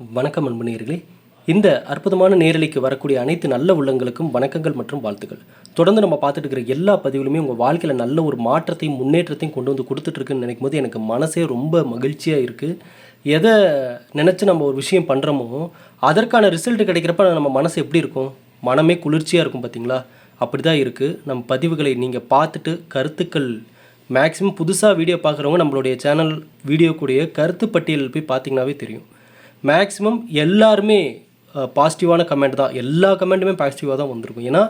வணக்கம் அன்பு இந்த அற்புதமான நேரலைக்கு வரக்கூடிய அனைத்து நல்ல உள்ளங்களுக்கும் வணக்கங்கள் மற்றும் வாழ்த்துக்கள். தொடர்ந்து நம்ம பார்த்துட்டு இருக்கிற எல்லா பதிவுகளுமே உங்கள் வாழ்க்கையில் நல்ல ஒரு மாற்றத்தையும் முன்னேற்றத்தையும் கொண்டு வந்து கொடுத்துட்ருக்குன்னு நினைக்கும் போது எனக்கு மனசே ரொம்ப மகிழ்ச்சியாக இருக்குது எதை நினச்சி நம்ம ஒரு விஷயம் பண்ணுறோமோ அதற்கான ரிசல்ட் கிடைக்கிறப்ப நம்ம மனசு எப்படி இருக்கும்? மனமே குளிர்ச்சியாக இருக்கும் பார்த்தீங்களா அப்படி தான் இருக்குது நம்ம பதிவுகளை நீங்கள் பார்த்துட்டு கருத்துக்கள் மேக்ஸிமம் புதுசாக வீடியோ பார்க்குறவங்க நம்மளுடைய சேனல் வீடியோ கூடிய கருத்து பட்டியல் போய் பார்த்தீங்கன்னாவே தெரியும். மேக்ஸிமம் எல்லாருமே பாசிட்டிவான கமெண்ட் தான். எல்லா கமெண்ட்டுமே பாசிட்டிவாக தான் வந்திருக்கும். ஏன்னா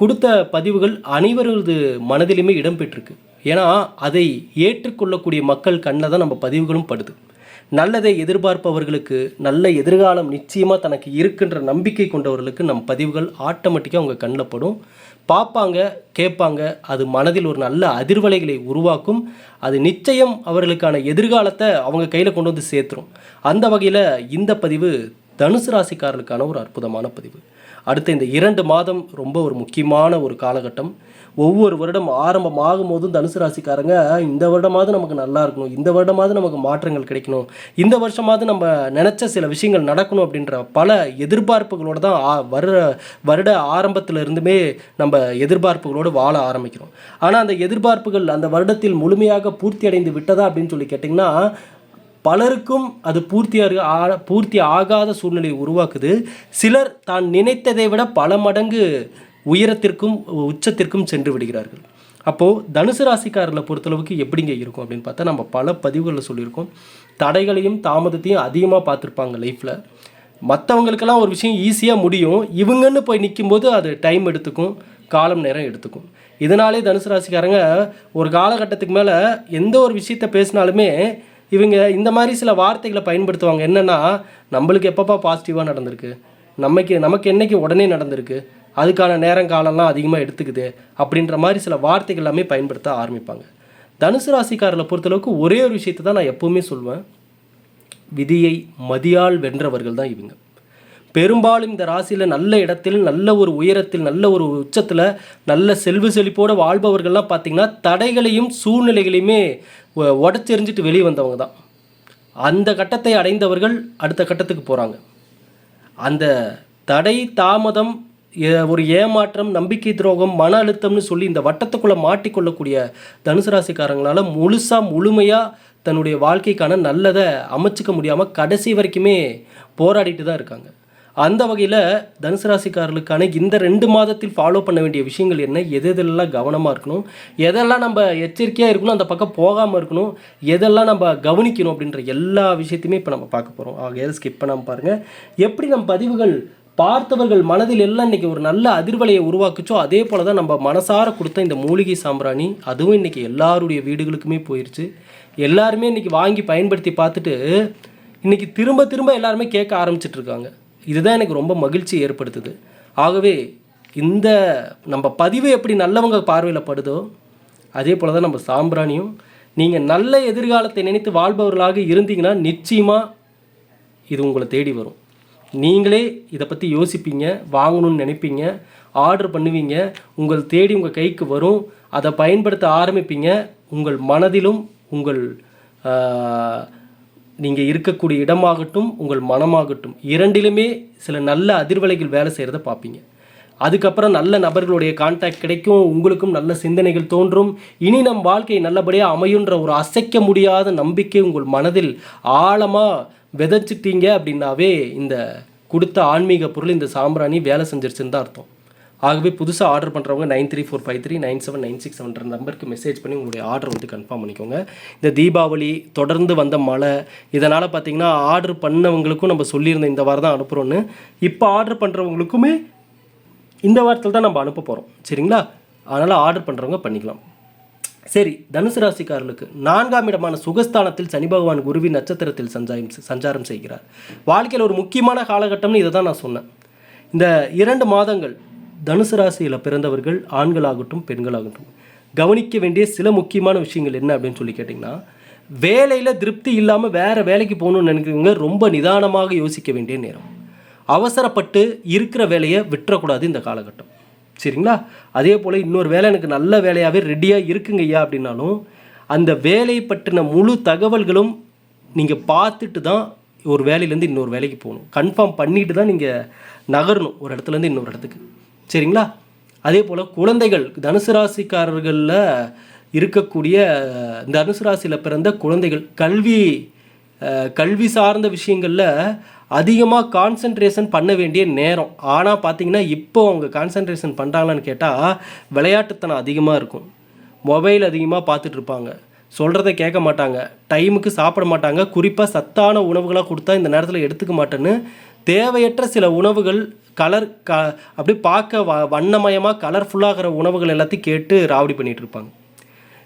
கொடுத்த பதிவுகள் அனைவரது மனதிலுமே இடம்பெற்றிருக்கு ஏன்னா அதை ஏற்றுக்கொள்ளக்கூடிய மக்கள் கண்ணில் தான் நம்ம பதிவுகளும் படுது. நல்லதை எதிர்பார்ப்பவர்களுக்கு நல்ல எதிர்காலம் நிச்சயமாக தனக்கு இருக்குன்ற நம்பிக்கை கொண்டவர்களுக்கு நம் பதிவுகள் ஆட்டோமேட்டிக்காக அவங்க கண்ணில் படும். பார்ப்பாங்க கேட்பாங்க. அது மனதில் ஒரு நல்ல அதிர்வலைகளை உருவாக்கும். அது நிச்சயம் அவர்களுக்கான எதிர்காலத்தை அவங்க கையில் கொண்டு வந்து சேர்த்துரும். அந்த வகையில் இந்த பதிவு தனுசு ராசிக்காரர்களுக்கான ஒரு அற்புதமான பதிவு. அடுத்த இந்த இரண்டு மாதம் ரொம்ப ஒரு முக்கியமான ஒரு காலகட்டம். ஒவ்வொரு வருடம் ஆரம்பமாகும் போதும் தனுசு ராசிக்காரங்க இந்த வருடமாவது நமக்கு நல்லா இருக்கணும் இந்த வருடமாவது நமக்கு மாற்றங்கள் கிடைக்கணும் இந்த வருஷமாவது நம்ம நினச்ச சில விஷயங்கள் நடக்கணும் அப்படின்ற பல எதிர்பார்ப்புகளோடு தான் ஆ- வருட வருட ஆரம்பத்தில் இருந்துமே நம்ம எதிர்பார்ப்புகளோடு வாழ ஆரம்பிக்கிறோம். ஆனால் அந்த எதிர்பார்ப்புகள் அந்த வருடத்தில் முழுமையாக பூர்த்தி அடைந்து விட்டதா அப்படின்னு சொல்லி கேட்டிங்கன்னா பலருக்கும் அது பூர்த்தியாக ஆ- பூர்த்தி ஆகாத சூழ்நிலையை உருவாக்குது. சிலர் தான் நினைத்ததை விட பல மடங்கு உயரத்திற்கும் உச்சத்திற்கும் சென்று விடுகிறார்கள். அப்போது தனுசு ராசிக்காரர்களை பொறுத்தளவுக்கு எப்படிங்க இருக்கும் அப்படின்னு பார்த்தா நம்ம பல பதிவுகளில் சொல்லியிருக்கோம். தடைகளையும் தாமதத்தையும் அதிகமாக பார்த்துருப்பாங்க லைஃப்பில் மற்றவங்களுக்கெல்லாம் ஒரு விஷயம் ஈஸியாக முடியும். இவங்கன்னு போய் நிற்கும்போது அது டைம் எடுத்துக்கும் காலம் நேரம் எடுத்துக்கும். இதனாலே தனுசு ராசிக்காரங்க ஒரு காலகட்டத்துக்கு மேலே எந்த ஒரு விஷயத்த பேசினாலுமே இவங்க இந்த மாதிரி சில வார்த்தைகளை பயன்படுத்துவாங்க. என்னென்னா நம்மளுக்கு எப்பப்பா பாசிட்டிவாக நடந்திருக்கு? நமக்கு நமக்கு என்னைக்கு உடனே நடந்திருக்கு? அதுக்கான நேரம் காலம்லாம் அதிகமாக எடுத்துக்குது. அப்படின்ற மாதிரி சில வார்த்தைகள் எல்லாமே பயன்படுத்த ஆரம்பிப்பாங்க. தனுசு ராசிக்காரர்களை பொறுத்தளவுக்கு ஒரே ஒரு விஷயத்தை தான் நான் எப்போவுமே சொல்வேன். விதியை மதியால் வென்றவர்கள் தான் இவங்க. பெரும்பாலும் இந்த ராசியில் நல்ல இடத்தில் நல்ல ஒரு உயரத்தில் நல்ல ஒரு உச்சத்தில் நல்ல செல்வ செழிப்போடு வாழ்பவர்கள்லாம் பார்த்திங்கன்னா தடைகளையும் சூழ்நிலைகளையுமே உடச்செறிஞ்சிட்டு வெளியே வந்தவங்க தான். அந்த கட்டத்தை அடைந்தவர்கள் அடுத்த கட்டத்துக்கு போகிறாங்க அந்த தடை தாமதம் ஏ- ஒரு ஏமாற்றம் நம்பிக்கை துரோகம் மன அழுத்தம்னு சொல்லி இந்த வட்டத்துக்குள்ளே மாட்டிக்கொள்ளக்கூடிய தனுசு ராசிக்காரங்களால் முழுசாக முழுமையாக தன்னுடைய வாழ்க்கைக்கான நல்லதை அமைச்சிக்க முடியாமல் கடைசி வரைக்குமே போராடிட்டு தான் இருக்காங்க. அந்த வகையில் தனுசு ராசிக்காரர்களுக்கான இந்த ரெண்டு மாதத்தில் ஃபாலோ பண்ண வேண்டிய விஷயங்கள் என்ன? எது எதெல்லாம் கவனமாக இருக்கணும்? எதெல்லாம் நம்ம எச்சரிக்கையாக இருக்கணும்? அந்த பக்கம் போகாமல் இருக்கணும்? எதெல்லாம் நம்ம கவனிக்கணும்? அப்படின்ற எல்லா விஷயத்தையுமே இப்போ நம்ம பார்க்க போகிறோம் ஆகையால் ஸ்கிப் பண்ணாமல் பாருங்கள் எப்படி நம்ம பதிவுகள் பார்த்தவர்கள் மனதில் எல்லாம் இன்றைக்கி ஒரு நல்ல அதிர்வலையை உருவாக்குச்சோ அதே போல் தான் நம்ம மனசார கொடுத்த இந்த மூலிகை சாம்பிராணி அதுவும் இன்றைக்கி எல்லாருடைய வீடுகளுக்குமே போயிடுச்சு எல்லாருமே இன்றைக்கி வாங்கி பயன்படுத்தி பார்த்துட்டு இன்றைக்கி திரும்ப திரும்ப எல்லாருமே கேட்க ஆரம்பிச்சிட்டு இருக்காங்க. இதுதான் எனக்கு ரொம்ப மகிழ்ச்சி ஏற்படுத்துது. ஆகவே இந்த நம்ம பதிவு எப்படி நல்லவங்க பார்வையில் படுதோ அதே போல் தான் நம்ம சாம்பிராணியும் நீங்கள் நல்ல எதிர்காலத்தை நினைத்து வாழ்பவர்களாக இருந்தீங்கன்னா நிச்சயமாக இது உங்களை தேடி வரும். நீங்களே இதை பற்றி யோசிப்பீங்க வாங்கணும்னு நினைப்பீங்க ஆர்டர் பண்ணுவீங்க உங்கள் தேடி உங்கள் கைக்கு வரும் அதை பயன்படுத்த ஆரம்பிப்பீங்க உங்கள் மனதிலும் உங்கள் நீங்கள் இருக்கக்கூடிய இடமாகட்டும் உங்கள் மனமாகட்டும் இரண்டிலுமே சில நல்ல அதிர்வலைகள் வேலை செய்கிறத பார்ப்பீங்க அதுக்கப்புறம் நல்ல நபர்களுடைய கான்டாக்ட் கிடைக்கும் உங்களுக்கும் நல்ல சிந்தனைகள் தோன்றும். இனி நம் வாழ்க்கை நல்லபடியாக அமையுன்ற ஒரு அசைக்க முடியாத நம்பிக்கை உங்கள் மனதில் ஆழமாக விதைச்சிட்டீங்க அப்படின்னாவே இந்த கொடுத்த ஆன்மீக பொருள் இந்த சாம்பிராணி வேலை செஞ்சிருச்சுன்னு தான் அர்த்தம். ஆகவே புதுசாக ஆர்டர் பண்ணுறவங்க nine three four five three nine seven nine six செவன்ற நம்பருக்கு மெசேஜ் பண்ணி உங்களுடைய ஆர்டர் வந்து கன்ஃபார்ம் பண்ணிக்கோங்க. இந்த தீபாவளி தொடர்ந்து வந்த மழை இதனால் பார்த்தீங்கன்னா ஆர்டர் பண்ணவங்களுக்கும் நம்ம சொல்லியிருந்தோம் இந்த வாரம் தான் அனுப்புகிறோன்னு இப்போ ஆர்டர் பண்ணுறவங்களுக்குமே இந்த வாரத்தில் தான் நம்ம அனுப்ப போகிறோம் சரிங்களா? அதனால் ஆர்டர் பண்ணுறவங்க பண்ணிக்கலாம். சரி தனுசு ராசிக்காரர்களுக்கு நான்காம் இடமான சுகஸ்தானத்தில் சனி பகவான் குருவின் நட்சத்திரத்தில் சஞ்சாயம் சஞ்சாரம் செய்கிறார். வாழ்க்கையில் ஒரு முக்கியமான காலகட்டம்னு இதை தான் நான் சொன்னேன். இந்த இரண்டு மாதங்கள் தனுசு ராசியில் பிறந்தவர்கள் ஆண்களாகட்டும் பெண்களாகட்டும் கவனிக்க வேண்டிய சில முக்கியமான விஷயங்கள் என்ன அப்படின்னு சொல்லி கேட்டிங்கன்னா வேலையில் திருப்தி இல்லாமல் வேறு வேலைக்கு போகணும்னு நினைக்கிறவங்க ரொம்ப நிதானமாக யோசிக்க வேண்டிய நேரம். அவசரப்பட்டு இருக்கிற வேலையை விட்டுறக்கூடாது இந்த காலகட்டம். சரிங்களா? அதே போல் இன்னொரு வேலை எனக்கு நல்ல வேலையாகவே ரெடியாக இருக்குங்க ஐயா அப்படின்னாலும் அந்த வேலை பற்றின முழு தகவல்களும் நீங்கள் பார்த்துட்டு தான் ஒரு வேலையிலேருந்து இன்னொரு வேலைக்கு போகணும். கன்ஃபார்ம் பண்ணிட்டு தான் நீங்கள் நகரணும் ஒரு இடத்துலேருந்து இன்னொரு இடத்துக்கு. சரிங்களா? அதே போல் குழந்தைகள் தனுசு ராசிக்காரர்களில் இருக்கக்கூடிய தனுசு ராசியில் பிறந்த குழந்தைகள் கல்வி கல்வி சார்ந்த விஷயங்களில் அதிகமாக கான்சன்ட்ரேஷன் பண்ண வேண்டிய நேரம். ஆனால் பார்த்தீங்கன்னா இப்போ அவங்க கான்சன்ட்ரேஷன் பண்ணுறாங்களான்னு கேட்டால் விளையாட்டுத்தனம் அதிகமாக இருக்கும். மொபைல் அதிகமாக பார்த்துட்டு இருப்பாங்க. சொல்கிறத கேட்க மாட்டாங்க. டைமுக்கு சாப்பிட மாட்டாங்க. குறிப்பாக சத்தான உணவுகளாக கொடுத்தா இந்த நேரத்தில் எடுத்துக்க மாட்டேன்னு தேவையற்ற சில உணவுகள் கலர் க அப்படி பார்க்க வ வண்ணமயமாக கலர்ஃபுல்லாகிற உணவுகள் எல்லாத்தையும் கேட்டு ராவடி பண்ணிகிட்டு இருப்பாங்க.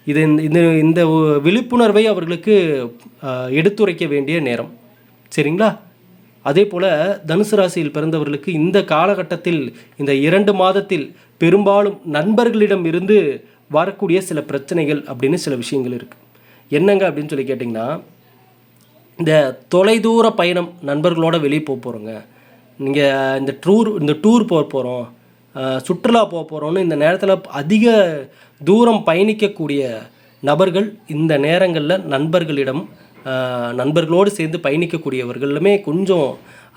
இது இந்த- இந்த இந்த விழிப்புணர்வை அவர்களுக்கு எடுத்துரைக்க வேண்டிய நேரம். சரிங்களா? அதே போல் தனுசு ராசியில் பிறந்தவர்களுக்கு இந்த காலகட்டத்தில் இந்த இரண்டு மாதத்தில் பெரும்பாலும் நண்பர்களிடம் இருந்து வரக்கூடிய சில பிரச்சனைகள் அப்படின்னு சில விஷயங்கள் இருக்குது என்னங்க அப்படின்னு சொல்லி கேட்டிங்கன்னா இந்த தொலைதூர பயணம் நண்பர்களோட வெளியே போக போகிறோங்க நீங்கள் இந்த டூர் இந்த டூர் போக போகிறோம் சுற்றுலா போக போகிறோம்னு இந்த நேரத்தில் அதிக தூரம் பயணிக்கக்கூடிய நபர்கள் இந்த நேரங்களில் நண்பர்களிடம் நண்பர்களோடு சேர்ந்து பயணிக்கக்கூடியவர்களுமே கொஞ்சம்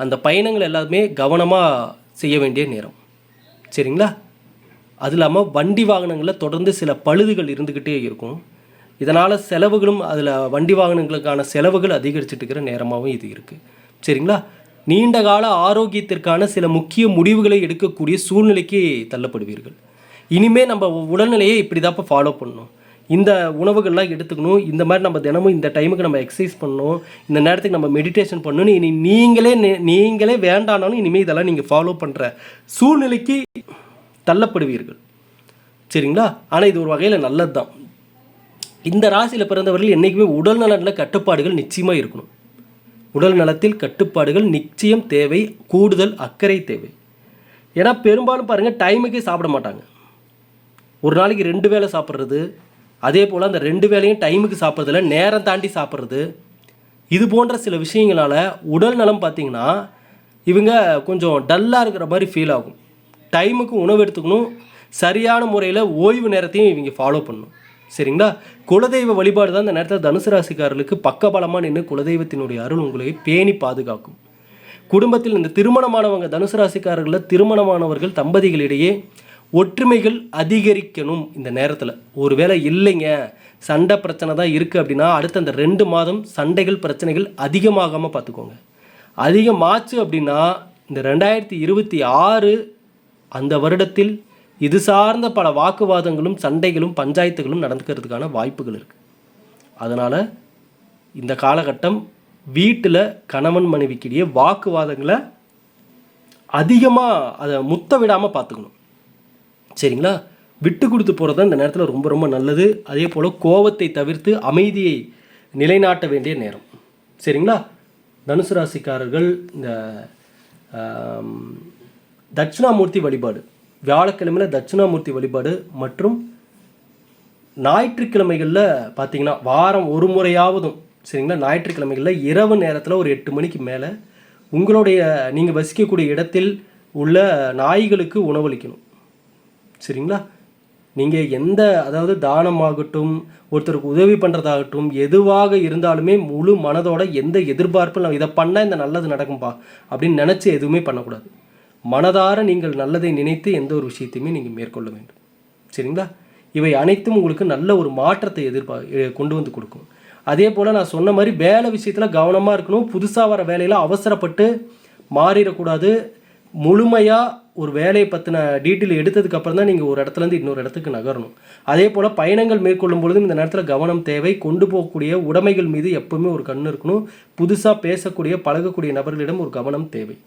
அந்த பயணங்கள் எல்லாமே கவனமாக செய்ய வேண்டிய நேரம். சரிங்களா? அது இல்லாமல் வண்டி வாகனங்களில் தொடர்ந்து சில பழுதுகள் இருந்துக்கிட்டே இருக்கும். இதனால் செலவுகளும் அதில் வண்டி வாகனங்களுக்கான செலவுகள் அதிகரிச்சுட்டு இருக்கிற நேரமாகவும் இது இருக்குது சரிங்களா? நீண்டகால ஆரோக்கியத்திற்கான சில முக்கிய முடிவுகளை எடுக்கக்கூடிய சூழ்நிலைக்கு தள்ளப்படுவீர்கள். இனிமேல் நம்ம உடல்நிலையை இப்படி தாப்ப ஃபாலோ பண்ணணும். இந்த உணவுகள்லாம் எடுத்துக்கணும். இந்த மாதிரி நம்ம தினமும் இந்த டைமுக்கு நம்ம எக்ஸசைஸ் பண்ணணும். இந்த நேரத்துக்கு நம்ம மெடிடேஷன் பண்ணணும். இனி நீங்களே நீங்களே வேண்டானாலும் இனிமேல் இதெல்லாம் நீங்கள் ஃபாலோ பண்ணுற சூழ்நிலைக்கு தள்ளப்படுவீர்கள். சரிங்களா? ஆனால் இது ஒரு வகையில் நல்லது தான் இந்த ராசியில் பிறந்தவர்கள் என்றைக்குமே உடல் நலனில் கட்டுப்பாடுகள் நிச்சயமாக இருக்கணும். உடல் நலத்தில் கட்டுப்பாடுகள் நிச்சயம் தேவை கூடுதல் அக்கறை தேவை. ஏன்னா பெரும்பாலும் பாருங்கள் டைமுக்கே சாப்பிட மாட்டாங்க. ஒரு நாளைக்கு ரெண்டு வேளை சாப்பிட்றது அதே போல் அந்த ரெண்டு வேளையும் டைமுக்கு சாப்பிட்றதுல நேரம் தாண்டி சாப்பிட்றது இது போன்ற சில விஷயங்களால உடல் நலம் பார்த்தீங்கன்னா இவங்க கொஞ்சம் டல்லாக இருக்கிற மாதிரி ஃபீல் ஆகும். டைமுக்கு உணவு எடுத்துக்கணும் சரியான முறையில் ஓய்வு நேரத்தையும் இவங்க ஃபாலோ பண்ணணும். சரிங்களா? குலதெய்வ வழிபாடு தான் இந்த நேரத்தில் தனுசு ராசிக்காரர்களுக்கு பக்கபலமாக நின்று குலதெய்வத்தினுடைய அருள் உங்களை பேணி பாதுகாக்கும். குடும்பத்தில் இந்த திருமணமானவங்க தனுசு ராசிக்காரர்களில் திருமணமானவர்கள் தம்பதிகளிடையே ஒற்றுமைகள் அதிகரிக்கணும் இந்த நேரத்தில். ஒருவேளை இல்லைங்க சண்டை பிரச்சனை தான் இருக்குது அப்படின்னா அடுத்த அந்த ரெண்டு மாதம் சண்டைகள் பிரச்சனைகள் அதிகமாகாமல் பார்த்துக்கோங்க அதிகமாச்சு அப்படின்னா இந்த ரெண்டாயிரத்தி இருபத்தி ஆறு அந்த வருடத்தில் இது சார்ந்த பல வாக்குவாதங்களும் சண்டைகளும் பஞ்சாயத்துகளும் நடந்துக்கிறதுக்கான வாய்ப்புகள் இருக்குது அதனால் இந்த காலகட்டம் வீட்டில் கணவன் மனைவிக்கிடையே வாக்குவாதங்களை அதிகமாக அதை முத்த விடாமல் பார்த்துக்கணும். சரிங்களா? விட்டு கொடுத்து போகிறது இந்த நேரத்தில் ரொம்ப ரொம்ப நல்லது. அதே போல் கோவத்தை தவிர்த்து அமைதியை நிலைநாட்ட வேண்டிய நேரம். சரிங்களா? தனுசு ராசிக்காரர்கள் இந்த தட்சிணாமூர்த்தி வழிபாடு. வியாழக்கிழமையில் தட்சிணாமூர்த்தி வழிபாடு மற்றும் ஞாயிற்றுக்கிழமைகளில் பார்த்தீங்கன்னா வாரம் ஒரு முறையாவதும் சரிங்களா? ஞாயிற்றுக்கிழமைகளில் இரவு நேரத்தில் ஒரு எட்டு மணிக்கு மேலே உங்களுடைய நீங்கள் வசிக்கக்கூடிய இடத்தில் உள்ள நாய்களுக்கு உணவளிக்கணும். சரிங்களா? நீங்கள் எந்த அதாவது தானமாகட்டும் ஒருத்தருக்கு உதவி பண்ணுறதாகட்டும் எதுவாக இருந்தாலுமே முழு மனதோட எந்த எதிர்பார்ப்பும் நான் இதை பண்ணால் இந்த நல்லது நடக்கும்பா அப்படின்னு நினச்சி எதுவுமே பண்ணக்கூடாது. மனதார நீங்கள் நல்லதை நினைத்து எந்த ஒரு விஷயத்தையுமே நீங்கள் மேற்கொள்ள வேண்டும். சரிங்களா? இவை அனைத்தும் உங்களுக்கு நல்ல ஒரு மாற்றத்தை எதிர்பார் கொண்டு வந்து கொடுக்கும். அதே போல் நான் சொன்ன மாதிரி வேலை விஷயத்தில் கவனமாக இருக்கணும். புதுசாக வர வேலையில் அவசரப்பட்டு மாறிடக்கூடாது. முழுமையாக ஒரு வேலையை பற்றின டீட்டெயில் எடுத்ததுக்கு அப்புறம் தான் நீங்கள் ஒரு இடத்துலேருந்து இன்னொரு இடத்துக்கு நகரணும். அதே போல் பயணங்கள் மேற்கொள்ளும் பொழுதும் இந்த நேரத்தில் கவனம் தேவை. கொண்டு போகக்கூடிய உடைமைகள் மீது எப்பவுமே ஒரு கண் இருக்கணும். புதுசாக பேசக்கூடிய பழகக்கூடிய நபர்களிடம் ஒரு கவனம் தேவை.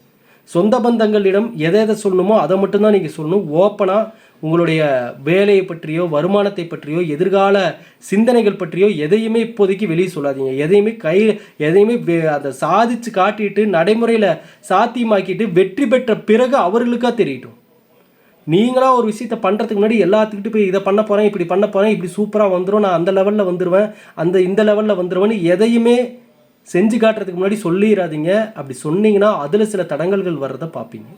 சொந்த பந்தங்களிடம் எதை எதை சொல்லணுமோ அதை மட்டும்தான் நீங்கள் சொல்லணும். ஓப்பனாக உங்களுடைய வேலையை பற்றியோ வருமானத்தை பற்றியோ எதிர்கால சிந்தனைகள் பற்றியோ எதையுமே இப்போதைக்கு வெளியே சொல்லாதீங்க. எதையுமே கை எதையுமே வே- அதை சாதிச்சு காட்டிட்டு நடைமுறையில் சாத்தியமாக்கிட்டு வெற்றி பெற்ற பிறகு அவர்களுக்காக தெரியட்டும். நீங்களாக ஒரு விஷயத்தை பண்ணுறதுக்கு முன்னாடி எல்லாத்துக்கிட்ட போய் இதை பண்ண போகிறேன் இப்படி பண்ண போகிறேன் இப்படி சூப்பராக வந்துடும் நான் அந்த லெவலில் வந்துடுவேன் அந்த இந்த லெவலில் வந்துடுவேன்னு எதையுமே செஞ்சு காட்டுறதுக்கு முன்னாடி சொல்லிடாதீங்க அப்படி சொன்னீங்கன்னா அதில் சில தடங்கல்கள் வர்றதை பார்ப்பீங்க.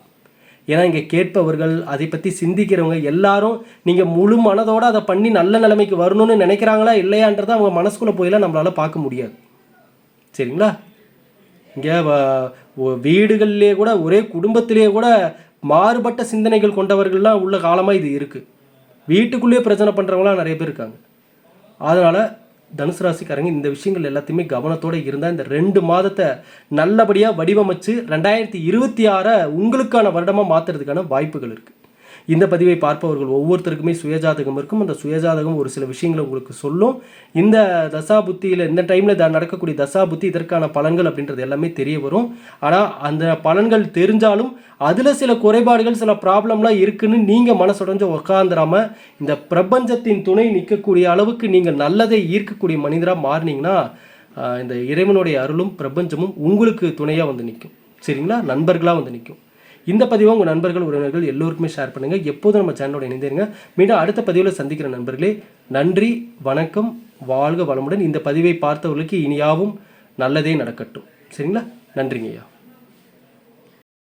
ஏன்னா இங்கே கேட்பவர்கள் அதை பற்றி சிந்திக்கிறவங்க எல்லாரும் நீங்கள் முழு மனதோடு அதை பண்ணி நல்ல நிலைமைக்கு வரணும்னு நினைக்கிறாங்களா இல்லையான்றதை அவங்க மனசுக்குள்ளே போயெல்லாம் நம்மளால் பார்க்க முடியாது. சரிங்களா? இங்கே வீடுகள்லேயே கூட ஒரே குடும்பத்திலேயே கூட மாறுபட்ட சிந்தனைகள் கொண்டவர்கள்லாம் உள்ள காலமாக இது இருக்குது வீட்டுக்குள்ளேயே பிரச்சனை பண்ணுறவங்களாம் நிறைய பேர் இருக்காங்க. அதனால் தனுசு ராசிக்காரங்க இந்த விஷயங்கள் எல்லாத்தையுமே கவனத்தோடு இருந்தால் இந்த ரெண்டு மாதத்தை நல்லபடியாக வடிவமைச்சு ரெண்டாயிரத்தி இருபத்தி ஆறை உங்களுக்கான வருடமாக மாற்றுறதுக்கான வாய்ப்புகள் இருக்குது இந்த பதிவை பார்ப்பவர்கள் ஒவ்வொருத்தருக்குமே சுயஜாதகம் இருக்கும். அந்த சுயஜாதகம் ஒரு சில விஷயங்களை உங்களுக்கு சொல்லும். இந்த தசா புத்தியில் இந்த டைமில் நடக்கக்கூடிய தசா புத்தி இதற்கான பலன்கள் அப்படின்றது எல்லாமே தெரிய வரும். ஆனால் அந்த பலன்கள் தெரிஞ்சாலும் அதில் சில குறைபாடுகள் சில ப்ராப்ளம்லாம் இருக்குன்னு நீங்கள் மனசுடைஞ்சு உக்காந்துடாமல் இந்த பிரபஞ்சத்தின் துணை நிற்கக்கூடிய அளவுக்கு நீங்கள் நல்லதை ஈர்க்கக்கூடிய மனிதராக மாறினீங்கன்னா இந்த இறைவனுடைய அருளும் பிரபஞ்சமும் உங்களுக்கு துணையாக வந்து நிற்கும் சரிங்களா? நண்பர்களாக வந்து நிற்கும் இந்த பதிவை உங்கள் நண்பர்கள் உறவினர்கள் எல்லோருக்குமே ஷேர் பண்ணுங்கள் எப்போதும் நம்ம சேனலோட இணைந்திருங்க. மீண்டும் அடுத்த பதிவில் சந்திக்கிற நண்பர்களே நன்றி வணக்கம் வாழ்க வளமுடன். இந்த பதிவை பார்த்தவர்களுக்கு இனியாவும் நல்லதே நடக்கட்டும். சரிங்களா? நன்றிங்கய்யா